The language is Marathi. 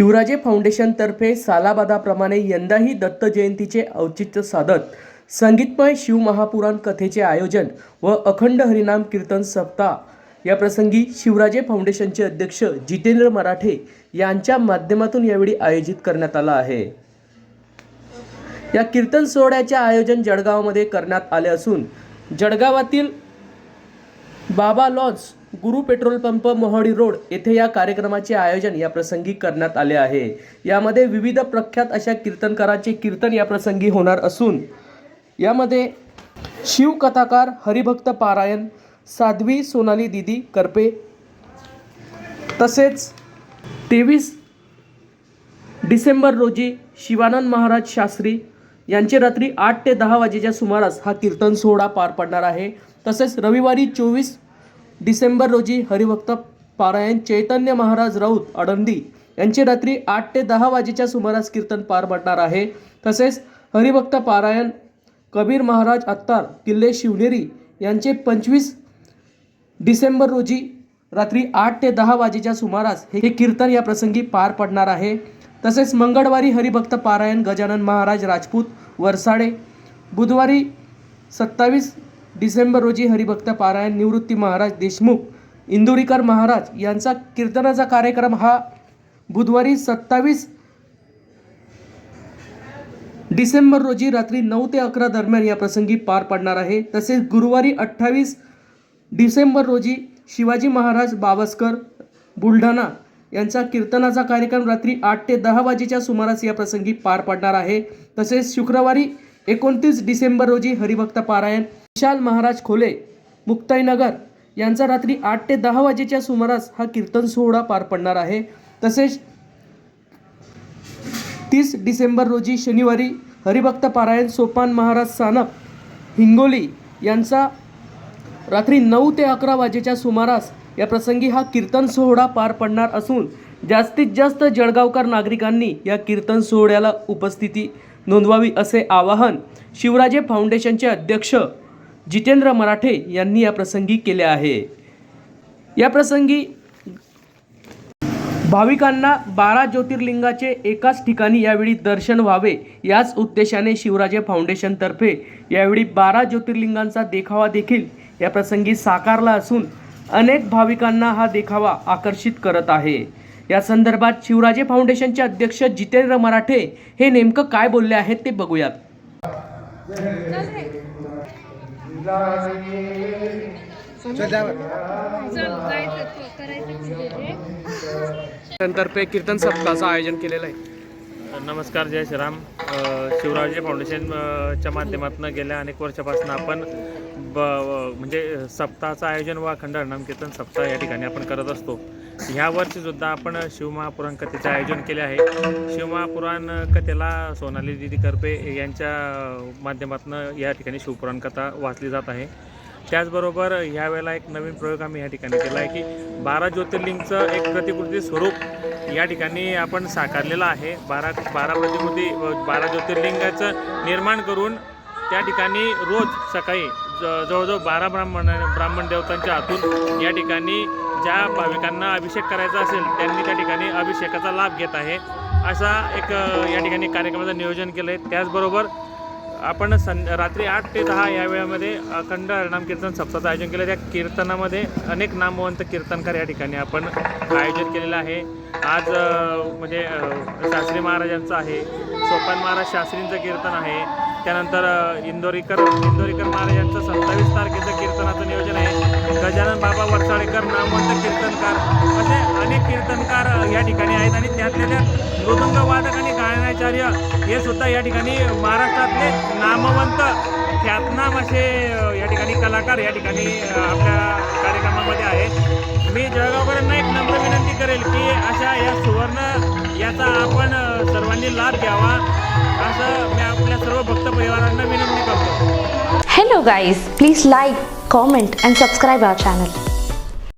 शिवराजे फाउंडेशनतर्फे सालाबादाप्रमाणे यंदाही दत्त जयंतीचे औचित्य साधत संगीतमय शिवमहापुराण कथेचे आयोजन व अखंड हरिनाम कीर्तन सप्ताह. या प्रसंगी शिवराजे फाउंडेशनचे अध्यक्ष जितेंद्र मराठे यांच्या माध्यमातून यावेळी आयोजित करण्यात आला आहे. या कीर्तन सोहळ्याचे आयोजन जळगावमध्ये करण्यात आले असून जळगावातील बाबा लॉन्स गुरु पेट्रोल पंप मोहाडी रोड येथे या कार्यक्रमाचे आयोजन या प्रसंगी करण्यात आले आहे. यामध्ये विविध प्रख्यात अशा कीर्तनकारांचे कीर्तन या प्रसंगी होणार असून यामध्ये शिवकथाकार हरिभक्त पारायण साध्वी सोनाली दिदी करपे तसेच तेवीस डिसेंबर रोजी शिवानंद महाराज शास्त्री यांचे रात्री आठ ते दहा वाजेच्या सुमारास हा कीर्तन सोहळा पार पडणार आहे. तसेच रविवारी चोवीस डिसेंबर रोजी हरिभक्त पारायण चैतन्य महाराज राऊत अडंदी यांचे रात्री आठ ते दहा वाजेच्या सुमारास कीर्तन पार पडणार आहे. तसेच हरिभक्त पारायण कबीर महाराज अत्तार किल्ले शिवनेरी यांचे पंचवीस डिसेंबर रोजी रात्री आठ ते दहा वाजेच्या सुमारास हे कीर्तन या प्रसंगी पार पडणार आहे. तसेच मंगळवारी हरिभक्त पारायण गजानन महाराज राजपूत वरसाडे बुधवारी सत्तावीस डिसेंबर रोजी हरिभक्त पारायण निवृत्ती महाराज देशमुख इंदुरीकर महाराज यांचा कीर्तनाचा कार्यक्रम हा बुधवारी सत्तावीस डिसेंबर रोजी रात्री नऊ ते अकरा दरम्यान या प्रसंगी पार पडणार आहे. तसेच गुरुवारी अठ्ठावीस डिसेंबर रोजी शिवाजी महाराज बावस्कर बुलढाणा यांचा कीर्तनाचा कार्यक्रम रात्री आठ ते दहा वाजेच्या सुमारास या प्रसंगी पार पडणार आहे. तसेच शुक्रवारी एकोणतीस डिसेंबर रोजी हरिभक्त पारायण विशाल महाराज खोले मुक्ताईनगर. यांचा रात्री आठ ते दहा वाजेच्या सुमारास हा कीर्तन सोहळा पार पडणार आहे. तसेच तीस डिसेंबर रोजी शनिवारी हरिभक्त पारायण सोपान महाराज सानप हिंगोली यांचा रात्री नऊ ते अकरा वाजेच्या सुमारास या प्रसंगी हा कीर्तन सोहळा पार पडणार असून जास्तीत जास्त जळगावकर नागरिकांनी या कीर्तन सोहळ्याला उपस्थिती नोंदवावी असे आवाहन शिवराजे फाउंडेशनचे अध्यक्ष जितेंद्र मराठे यांनी या प्रसंगी केले आहे. या प्रसंगी भाविकांना बारा ज्योतिर्लिंगाचे एकाच ठिकाणी यावेळी दर्शन व्हावे याच उद्देशाने शिवराजे फाउंडेशनतर्फे यावेळी बारा ज्योतिर्लिंगांचा देखावा देखील या प्रसंगी साकारला असून अनेक भाविकांना हा देखावा आकर्षित करत आहे. या संदर्भात शिवराजे फाउंडेशनचे अध्यक्ष जितेंद्र मराठे हे नेमकं काय बोलले आहेत ते बघूयात. चल कीर्तन सप्ताहाचं आयोजन केलेलं आहे. नमस्कार जय श्रीराम. अ, फाउंडेशनच्या माध्यमातून गेल्या अनेक वर्षापासून आपण ब म्हणजे सप्ताहाचं आयोजन व अखंड हरिनाम कीर्तन सप्ताह या ठिकाणी आपण करत असतो. ह्या वर्षीसुद्धा आपण शिवमहापुराण कथेचे आयोजन केले आहे. शिवमहापुराण कथेला सोनाली दिदी करपे यांच्या माध्यमातून या ठिकाणी शिवपुराण कथा वाचली जात आहे. त्याचबरोबर ह्यावेळेला एक नवीन प्रयोग आम्ही या ठिकाणी केला आहे की बारा ज्योतिर्लिंगचं एक प्रतिकृती स्वरूप या ठिकाणी आपण साकारलेलं आहे. बारा बारा प्रतिकृती बारा ज्योतिर्लिंगाचं निर्माण करून त्या ठिकाणी रोज सकाळी ज- जवळजवळ बारा ब्राह्मण ब्राह्मण देवतांच्या हातून या ठिकाणी ज्या भाविकांना अभिषेक करायचा असेल त्यांनी त्या ठिकाणी अभिषेकाचा लाभ घेत आहे. असा एक या ठिकाणी कार्यक्रमाचं नियोजन केलं आहे त्याचबरोबर आपण सं रात्री आठ ते दहा या वेळामध्ये अखंड हरिनाम कीर्तन सप्ताहाचं आयोजन केलं. त्या कीर्तनामध्ये अनेक नामवंत कीर्तनकार या ठिकाणी आपण आयोजित केलेलं आहे. आज म्हणजे शास्त्री महाराजांचं आहे सोपान महाराज शास्त्रींचं कीर्तन आहे. त्यानंतर इंदोरीकर इंदोरीकर महाराजांचं सत्तावीस तारखेचं कीर्तनाचं नियोजन आहे. गजानन बाबा वरसाळेकर नामवंत कीर्तनकार असे अनेक कीर्तनकार या ठिकाणी आहेत. आणि त्यातल्या त्या मृदंग वादक आणि नारायणाचार्य हे सुद्धा या ठिकाणी महाराष्ट्रातले नामवंत ख्यातनाम असे या ठिकाणी कलाकार या ठिकाणी आपल्या कार्यक्रमामध्ये आहेत मी जळगावकरांना एक नम्र विनंती करेल की अशा या सुवर्ण याचा आपण सर्वांनी लाभ घ्यावा. असं मी आपल्या सर्व भक्त परिवारांना विनंती करतो. Hello guys please like comment and subscribe our channel